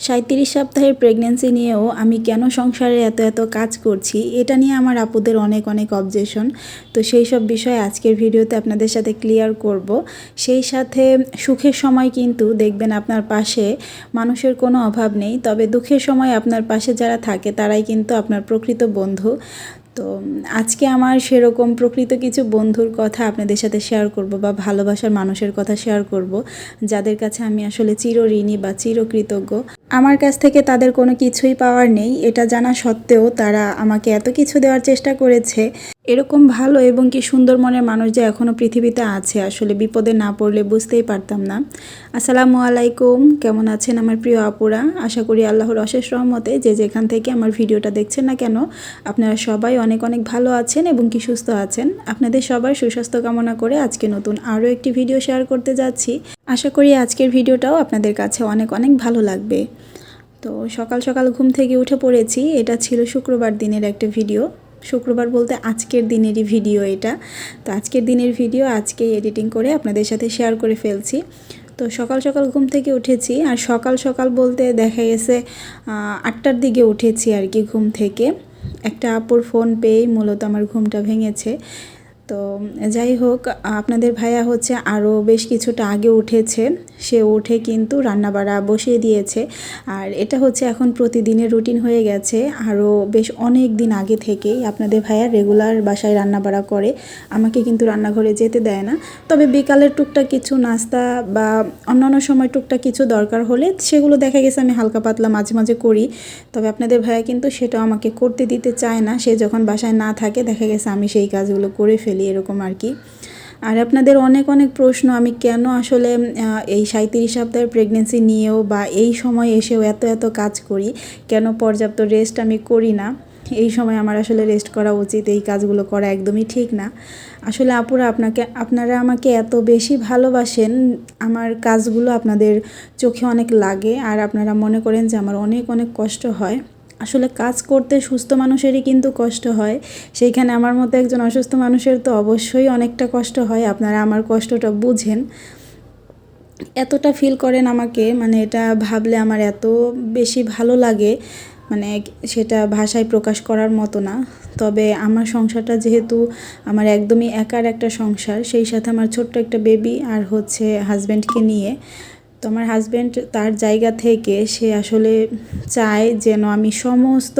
সাঁত্রিশ সপ্তাহের প্রেগনেন্সি নিয়েও আমি কেন সংসারে এত এত কাজ করছি, এটা নিয়ে আমার আপুদের অনেক অনেক অবজেশন তো সেই সব বিষয়ে আজকের ভিডিওতে আপনাদের সাথে ক্লিয়ার করব। সেই সাথে সুখের সময় কিন্তু দেখবেন আপনার পাশে মানুষের কোনো অভাব নেই, তবে দুঃখের সময় আপনার পাশে যারা থাকে তারাই কিন্তু আপনার প্রকৃত বন্ধু। তো আজকে আমার সেরকম প্রকৃত কিছু বন্ধুর কথা আপনাদের সাথে শেয়ার করব বা ভালোবাসার মানুষের কথা শেয়ার করব, যাদের কাছে আমি আসলে চিরঋণী বা চিরকৃতজ্ঞ। আমার কাছ থেকে তাদের কোনো কিছুই পাওয়ার নেই, এটা জানা সত্ত্বেও তারা আমাকে এত কিছু দেওয়ার চেষ্টা করেছে। এরকম ভালো এবং কি সুন্দর মনের মানুষ যে এখনও পৃথিবীতে আছে, আসলে বিপদে না পড়লে বুঝতেই পারতাম না। আসসালামু আলাইকুম, কেমন আছেন আমার প্রিয় আপুরা? আশা করি আল্লাহর অশেষ রহমতে যে যেখান থেকে আমার ভিডিওটা দেখছেন না কেন, আপনারা সবাই অনেক অনেক ভালো আছেন এবং কি সুস্থ আছেন। আপনাদের সবার সুস্বাস্থ্য কামনা করে আজকে নতুন আরও একটি ভিডিও শেয়ার করতে যাচ্ছি। আশা করি আজকের ভিডিওটাও আপনাদের কাছে অনেক অনেক ভালো লাগবে। তো সকাল সকাল ঘুম থেকে উঠে পড়েছি, এটা ছিল শুক্রবার দিনের একটা ভিডিও। শুক্রবার বলতে আজকের দিনেরই ভিডিও এটা। তো আজকের দিনের ভিডিও আজকেই এডিটিং করে আপনাদের সাথে শেয়ার করে ফেলছি। তো সকাল সকাল ঘুম থেকে উঠেছি আর সকাল সকাল বলতে দেখা গেছে আটটার দিকে উঠেছি আর কি ঘুম থেকে। একটা আপুর ফোন পেয়েই মূলত আমার ঘুমটা ভেঙেছে। তো যাই হোক, আপনাদের ভাইয়া হচ্ছে আরও বেশ কিছুটা আগে উঠেছে। সে উঠে কিন্তু রান্নাবাড়া বসিয়ে দিয়েছে। আর এটা হচ্ছে এখন প্রতিদিনের রুটিন হয়ে গেছে। আরও বেশ অনেক দিন আগে থেকেই আপনাদের ভাইয়া রেগুলার বাসায় রান্নাবাড়া করে। আমাকে কিন্তু রান্নাঘরে যেতে দেয় না। তবে বিকালের টুকটাক কিছু নাস্তা বা অন্যান্য সময় টুকটাক কিছু দরকার হলে সেগুলো দেখা গেছে আমি হালকা পাতলা মাঝে মাঝে করি। তবে আপনাদের ভাইয়া কিন্তু সেটা আমাকে করতে দিতে চায় না। সে যখন বাসায় না থাকে, দেখা গেছে আমি সেই কাজগুলো করে ফেলি। এরকম আর কি। আর আপনাদের অনেক অনেক প্রশ্ন, আমি কেন আসলে এই সাঁত্রিশ সপ্তাহের প্রেগনেন্সি নিয়েও বা এই সময় এসেও এত এত কাজ করি? কেন পর্যাপ্ত রেস্ট আমি করি না? এই সময় আমার আসলে রেস্ট করা উচিত, এই কাজগুলো করা একদমই ঠিক না। আসলে আপুরা আপনাকে, আপনারা আমাকে এত বেশি ভালোবাসেন, আমার কাজগুলো আপনাদের চোখে অনেক লাগে। আর আপনারা মনে করেন যে আমার অনেক অনেক কষ্ট হয়। আসলে কাজ করতে সুস্থ মানুষেরই কিন্তু কষ্ট হয়। সেইখানে আমার মতো একজন অসুস্থ মানুষের তো অবশ্যই অনেকটা কষ্ট হয়, আপনারা আমার কষ্টটা বুঝেন। এতটা ফিল করেন আমাকে মানে এটা ভাবলে আমার এত বেশি ভালো লাগে মানে সেটা ভাষায় প্রকাশ করার মতো না। তবে আমার সংসারটা যেহেতু আমার একদমই একার একটা সংসার, সেই সাথে আমার ছোট্ট একটা বেবি আর হচ্ছে হাজব্যান্ডকে নিয়ে আমার হাজব্যান্ড তার জায়গা থেকে সে আসলে চায় যেন আমি সমস্ত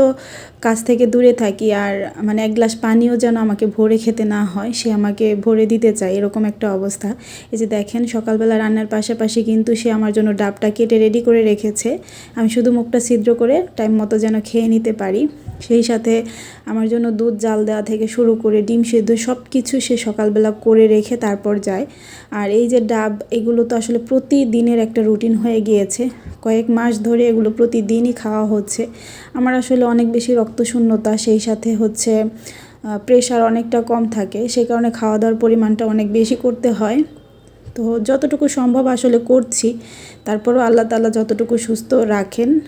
কাজ থেকে দূরে থাকি আর মানে এক গ্লাস পানিও যেন আমাকে ভরে খেতে না হয়, সে আমাকে ভরে দিতে চায়, এরকম একটা অবস্থা। এই যে দেখেন, সকালবেলা রান্নার পাশাপাশি কিন্তু সে আমার জন্য ডাবটা কেটে রেডি করে রেখেছে। আমি শুধু মুখটা ছিদ্র করে টাইম মতো যেন খেয়ে নিতে পারি। সেই সাথে আমার জন্য দুধ, জাল দেওয়া থেকে শুরু করে ডিম সেদ্ধ সব কিছু সে সকালবেলা করে রেখে তারপর যায়। আর এই যে ডাব, এগুলো তো আসলে প্রতিদিনের একটা রুটিন হয়ে গিয়েছে। কয়েক মাস ধরে এগুলো প্রতিদিনই খাওয়া হচ্ছে। আমার আসলে অনেক বেশি রক্তশূন্যতা, সেই সাথে হচ্ছে প্রেশার অনেকটা কম থাকে। সেই কারণে খাওয়া দাওয়ার পরিমাণটা অনেক বেশি করতে হয়। তো যতটুকু সম্ভব আসলে করছি। তারপরও আল্লাহ তালা যতটুকু সুস্থ রাখেন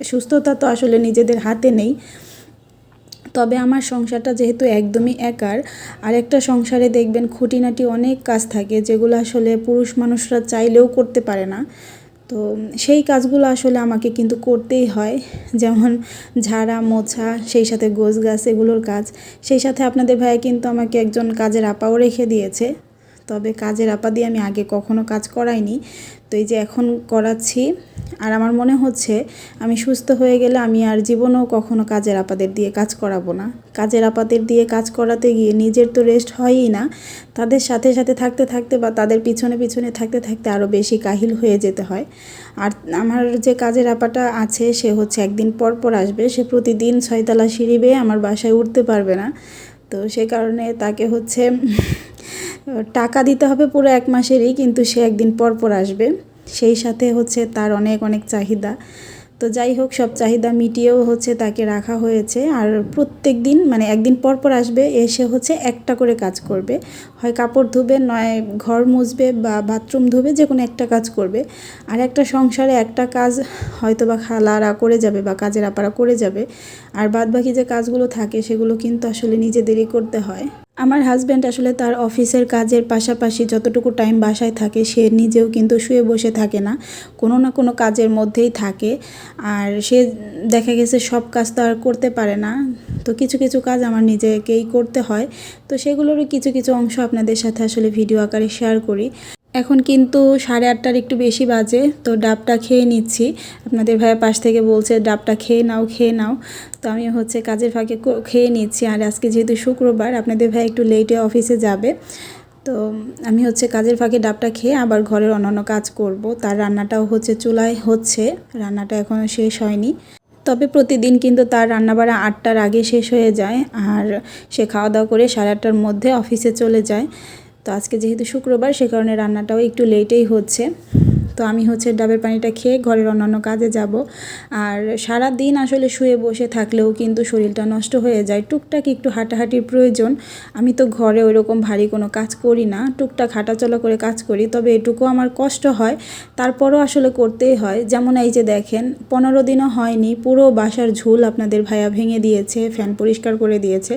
সুস্থতা তো আসলে নিজেদের হাতে নেই। তবে আমার সংসারটা যেহেতু একদমই একার, আরেকটা সংসারে দেখবেন খুঁটিনাটি অনেক কাজ থাকে যেগুলো আসলে পুরুষ মানুষরা চাইলেও করতে পারে না। তো সেই কাজগুলো আসলে আমাকে কিন্তু করতেই হয়। যেমন ঝাড়া, মোছা, সেই সাথে গোছ গাছ এগুলোর কাজ। সেই সাথে আপনাদের ভাইয়া কিন্তু আমাকে একজন কাজের আপাও রেখে দিয়েছে। তবে কাজের আপা দিয়ে আমি আগে কখনো কাজ করাইনি। তো এই যে এখন করাচ্ছি। আর আমার মনে হচ্ছে, আমি সুস্থ হয়ে গেলে আমি আর জীবনেও কখনো কাজের আপাদের দিয়ে কাজ করাবো না। কাজের আপাদের দিয়ে কাজ করাতে গিয়ে নিজের তো রেস্ট হয়ই না। তাদের সাথে সাথে থাকতে থাকতে বা তাদের পিছনে পিছনে থাকতে থাকতে আরও বেশি কাহিল হয়ে যেতে হয়। আর আমার যে কাজের আপাটা আছে, সে হচ্ছে একদিন পর পর আসবে। সে প্রতিদিন ছয়তলা সিঁড়ি বেয়ে আমার বাসায় উঠতে পারবে না। তো সে কারণে তাকে হচ্ছে টাকা দিতে হবে পুরো এক মাসেরই, কিন্তু সে একদিন পর পর আসবে। সেই সাথে হচ্ছে তার অনেক অনেক চাহিদা। তো যাই হোক, সব চাহিদা মিটিয়েও হচ্ছে তাকে রাখা হয়েছে। আর প্রত্যেক দিন মানে একদিন পর পর আসবে, এসে হচ্ছে একটা করে কাজ করবে। হয় কাপড় ধুবে, নয় ঘর মুছবে বা বাথরুম ধুবে, যে কোনো একটা কাজ করবে। আর একটা সংসারে একটা কাজ হয়তো বা খালারা করে যাবে বা কাজের আপারা করে যাবে। আর বাদ বাকি যে কাজগুলো থাকে, সেগুলো কিন্তু আসলে নিজেদেরই করতে হয়। আমার হাজব্যান্ড আসলে তার অফিসের কাজের পাশাপাশি যতটুকু টাইম বাসায় থাকে, সে নিজেও কিন্তু শুয়ে বসে থাকে না। কোনো না কোনো কাজের মধ্যেই থাকে। আর সে দেখা গেছে সব কাজ তো আর করতে পারে না। তো কিছু কিছু কাজ আমার নিজেকেই করতে হয়। তো সেগুলোরও কিছু কিছু অংশ আপনাদের সাথে আসলে ভিডিও আকারে শেয়ার করি। এখন কিন্তু সাড়ে আটটার একটু বেশি বাজে, তো ডাবটা খেয়ে নিচ্ছি। আপনাদের ভাইয়া পাশ থেকে বলছে, ডাবটা খেয়ে নাও খেয়ে নাও। তো আমি হচ্ছে কাজের ফাঁকে খেয়ে নিচ্ছি। আর আজকে যেহেতু শুক্রবার, আপনাদের ভাই একটু লেটে অফিসে যাবে। তো আমি হচ্ছে কাজের ফাঁকে ডাবটা খেয়ে আবার ঘরের অন্যান্য কাজ করব। তার রান্নাটাও হচ্ছে চুলায় হচ্ছে, রান্নাটা এখনও শেষ হয়নি। তবে প্রতিদিন কিন্তু তার রান্নাবাড়া আটটার আগে শেষ হয়ে যায়। আর সে খাওয়া দাওয়া করে সাড়ে আটটার মধ্যে অফিসে চলে যায়। তো আজকে যেহেতু শুক্রবার, সে কারণে রান্নাটাও একটু লেটেই হচ্ছে। তো আমি হচ্ছে ডাবের পানিটা খেয়ে ঘরের অন্যান্য কাজে যাব। আর সারা দিন আসলে শুয়ে বসে থাকলেও কিন্তু শরীরটা নষ্ট হয়ে যায়। টুকটাক একটু হাঁটাহাঁটির প্রয়োজন। আমি তো ঘরে ওইরকম ভারী কোনো কাজ করি না। টুকটাক হাঁটাচলা করে কাজ করি। তবে এটুকু আমার কষ্ট হয়। তারপরও আসলে করতেই হয়। যেমন এই যে দেখেন, পনেরো দিনও হয়নি। পুরো বাসার ঝুল আপনাদের ভাইয়া ভেঙে দিয়েছে, ফ্যান পরিষ্কার করে দিয়েছে।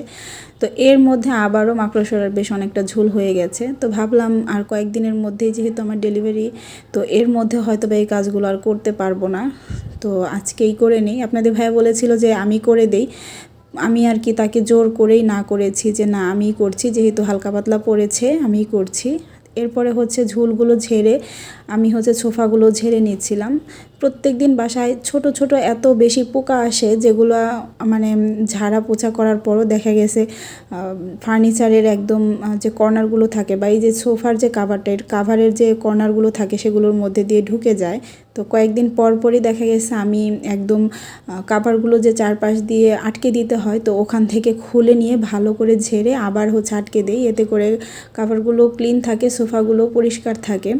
তো এর মধ্যে আবারও মাকড়সরার বেশ অনেকটা ঝুল হয়ে গেছে। তো ভাবলাম আর কয়েকদিনের মধ্যেই যেহেতু আমার ডেলিভারি, তো এর মধ্যে হয়তো বা এই কাজগুলো আর করতে পারব না। তো আজকেই করে নিই। আপনাদের ভাইয়া বলেছিল যে আমি করে দেই। আমি আর কি তাকে জোর করেই না করেছি যে না, আমিই করছি। যেহেতু হালকা পাতলা পড়েছে, আমিই করছি। এরপরে হচ্ছে ঝুলগুলো ঝেড়ে, আমি হচ্ছে সোফাগুলো ঝেড়ে নিচ্ছিলাম। প্রত্যেক দিন বাসায় ছোট ছোট এত বেশি পোকা আসে যেগুলো মানে ঝাড়া পোছা করার পরও দেখা গেছে ফার্নিচারের একদম যে কর্নারগুলো থাকে বা এই যে সোফার যে কাভারটা কাভারের যে কর্নারগুলো থাকে সেগুলোর মধ্যে দিয়ে ঢুকে যায়। তো কয়েকদিন পর পরই দেখা গেছে আমি একদম কাভারগুলো যে চারপাশ দিয়ে আটকে দিতে হয়, তো ওখান থেকে খুলে নিয়ে ভালো করে ঝেড়ে আবার হচ্ছে আটকে দিই। এতে করে কাভারগুলো ক্লিন থাকে সোফাগুলো পরিষ্কার থাকে।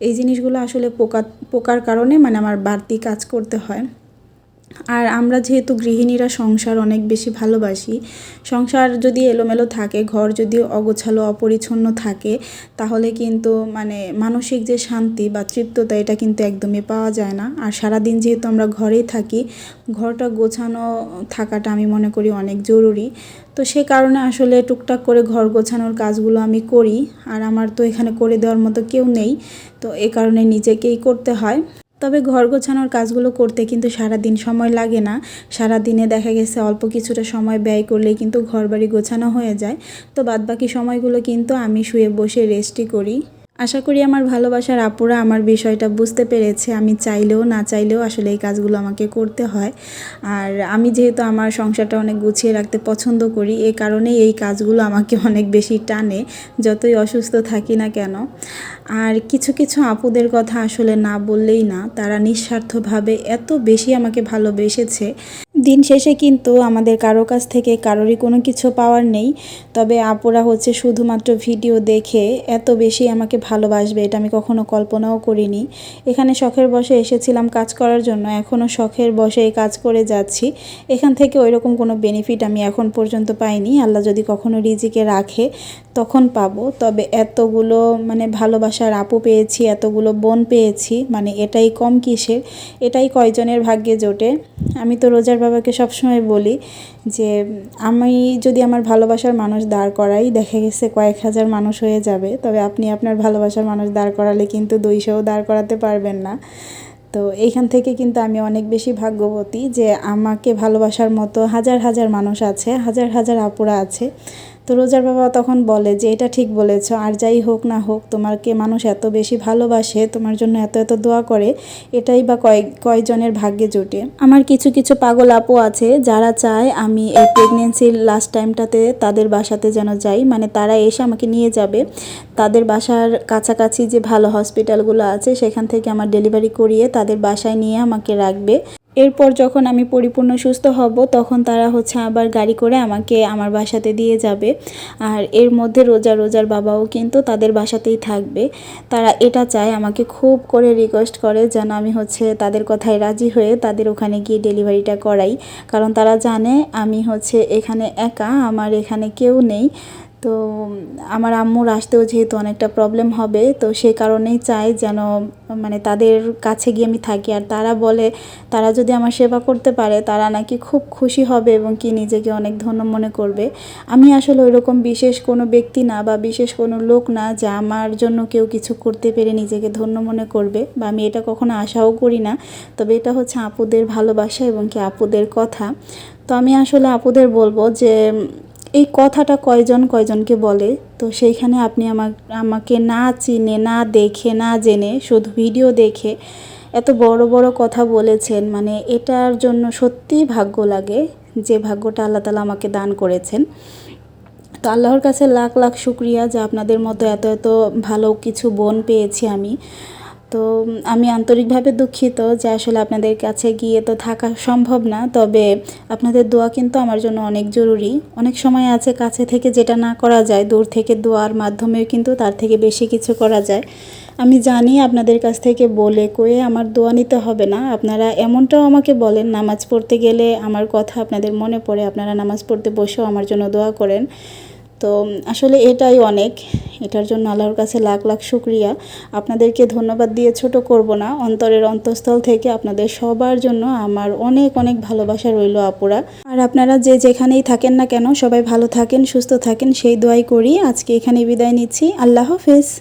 এই জিনিসগুলো আসলে পোকা পোকার কারণে মানে আমার বাড়তি কাজ করতে হয়। আর আমরা যেহেতু গৃহিণীরা সংসার অনেক বেশি ভালোবাসি, সংসার যদি এলোমেলো থাকে, ঘর যদি অগোছালো, অপরিচ্ছন্ন থাকে, তাহলে কিন্তু মানে মানসিক যে শান্তি বা তৃপ্ততা এটা কিন্তু একদমই পাওয়া যায় না। আর সারাদিন যেহেতু আমরা ঘরেই থাকি, ঘরটা গোছানো থাকাটা আমি মনে করি অনেক জরুরি। তো সে কারণে আসলে টুকটাক করে ঘর গোছানোর কাজগুলো আমি করি, আর আমার তো এখানে করে দেওয়ার মতো কেউ নেই, তো এ কারণে নিজেকেই করতে হয়। তবে ঘর গোছানোর কাজগুলো করতে কিন্তু সারা দিন সময় লাগে না। সারা দিনে দেখা গেছে অল্প কিছুটা সময় ব্যয় করলেই কিন্তু ঘর বাড়ি গোছানো হয়ে যায়। তো বাদবাকি সময়গুলো কিন্তু আমি শুয়ে বসে রেস্টই করি। আশা করি আমার ভালোবাসার আপুরা আমার বিষয়টা বুঝতে পেরেছে। আমি চাইলেও না চাইলেও আসলে এই কাজগুলো আমাকে করতে হয়। আর আমি যেহেতু আমার সংসারটা অনেক গুছিয়ে রাখতে পছন্দ করি, এ কারণেই এই কাজগুলো আমাকে অনেক বেশি টানে, যতই অসুস্থ থাকি না কেন। আর কিছু কিছু আপুদের কথা আসলে না বললেই না, তারা নিঃস্বার্থভাবে এত বেশি আমাকে ভালোবেসেছে দিন শেষে কিন্তু আমাদের কারও কাছ থেকে কারোরই কোনো কিছু পাওয়ার নেই। তবে আপুরা হচ্ছে শুধুমাত্র ভিডিও দেখে এত বেশি আমাকে ভালোবাসবে, এটা আমি কখনো কল্পনাও করিনি। এখানে শখের বসে এসেছিলাম কাজ করার জন্য এখনও শখের বসে কাজ করে যাচ্ছি। এখান থেকে ওইরকম কোনো বেনিফিট আমি এখন পর্যন্ত পাইনি। আল্লাহ যদি কখনো রিজিকে রাখে তখন পাবো। তবে এতগুলো মানে ভালোবাসার আপু পেয়েছি, এতগুলো বোন পেয়েছি মানে এটাই কম কিসের? এটাই কয়জনের ভাগ্যে জোটে? আমি তো রোজার বাবাকে সবসময় বলি যে, আমি যদি আমার ভালোবাসার মানুষ দাঁড় করাই, দেখা গেছে কয়েক হাজার মানুষ হয়ে যাবে, তবে আপনি আপনার ভালোবাসার মানুষ দাঁড় করালে কিন্তু দুইশোও দাঁড় করাতে পারবেন না। তো এইখান থেকে কিন্তু আমি অনেক বেশি ভাগ্যবতী যে, আমাকে ভালোবাসার মতো হাজার হাজার মানুষ আছে, হাজার হাজার আপুরা আছে। তো রোজার বাবা তখন বলে যে, এটা ঠিক বলেছ, আর যাই হোক না হোক তোমাকে মানুষ এত বেশি ভালোবাসে, তোমার জন্য এত এত দোয়া করে, এটাই বা কয়, কয়জনের ভাগ্যে জোটে? আমার কিছু কিছু পাগল আপু আছে, যারা চায় আমি এই প্রেগনেন্সির লাস্ট টাইমটাতে তাদের বাসাতে যেন যাই। মানে তারা এসে আমাকে নিয়ে যাবে। তাদের বাসার কাছাকাছি যে ভালো হসপিটালগুলো আছে, সেখান থেকে আমার ডেলিভারি করিয়ে তাদের বাসায় নিয়ে আমাকে রাখবে। এরপর যখন আমি পরিপূর্ণ সুস্থ হব, তখন তারা হচ্ছে আবার গাড়ি করে আমাকে আমার বাসাতে দিয়ে যাবে। আর এর মধ্যে রোজা, রোজার বাবাও কিন্তু তাদের বাসাতেই থাকবে। তারা এটা চায়, আমাকে খুব করে রিকোয়েস্ট করে যেন আমি হচ্ছে তাদের কথায় রাজি হয়ে তাদের ওখানে গিয়ে ডেলিভারিটা করাই। কারণ তারা জানে আমি হচ্ছে এখানে একা, আমার এখানে কেউ নেই। তো আমার আম্মুর আসতেও যেহেতু অনেকটা প্রবলেম হবে, তো সেই কারণেই চাই যেন মানে তাদের কাছে গিয়ে আমি থাকি। আর তারা বলে, তারা যদি আমার সেবা করতে পারে, তারা নাকি খুব খুশি হবে এবং কি নিজেকে অনেক ধন্য মনে করবে। আমি আসলে ওইরকম বিশেষ কোনো ব্যক্তি না বা বিশেষ কোনো লোক না যা আমার জন্য কেউ কিছু করতে পেরে নিজেকে ধন্য মনে করবে বা আমি এটা কখনো আশাও করি না। তবে এটা হচ্ছে আপুদের ভালোবাসা এবং কি আপুদের কথা। তো আমি আসলে আপুদের বলব যে এই কথাটা কয়জন কয়জনকে বলে? তো সেইখানে আপনি আমার আমাকে না চিনে, না দেখে, না জেনে, শুধু ভিডিও দেখে এত বড় বড় কথা বলেছেন মানে এটার জন্য সত্যিই ভাগ্য লাগে যে ভাগ্যটা আল্লাহ তালা আমাকে দান করেছেন। তো আল্লাহর কাছে লাখ লাখ শুক্রিয়া যে আপনাদের মতো এত এত ভালো কিছু বোন পেয়েছি আমি। তো আমি আন্তরিকভাবে দুঃখিত যে আসলে আপনাদের কাছে গিয়ে তো থাকা সম্ভব না, তবে আপনাদের দোয়া কিন্তু আমার জন্য অনেক জরুরি। অনেক সময় আছে কাছে থেকে যেটা না করা যায়, দূর থেকে দোয়ার মাধ্যমেও কিন্তু তার থেকে বেশি কিছু করা যায়। আমি জানি আপনাদের কাছ থেকে বলে কয়ে আমার দোয়া নিতে হবে না। আপনারা এমনটাও আমাকে বলেন, নামাজ পড়তে গেলে আমার কথা আপনাদের মনে পড়ে, আপনারা নামাজ পড়তে বসেও আমার জন্য দোয়া করেন। তো আসলে এটাই অনেক। এটার জন্য আল্লাহর কাছে লাখ লাখ শুক্রিয়া। আপনাদেরকে ধন্যবাদ দিয়ে ছোট করব না। অন্তরের অন্তঃস্থল থেকে আপনাদের সবার জন্য আমার অনেক অনেক ভালোবাসা রইল আপুরা। আর আপনারা যে যেখানেই থাকেন না কেন সবাই ভালো থাকেন, সুস্থ থাকেন, সেই দোয়াই করি। আজকে এখানে বিদায় নিচ্ছি। আল্লাহ হাফেজ।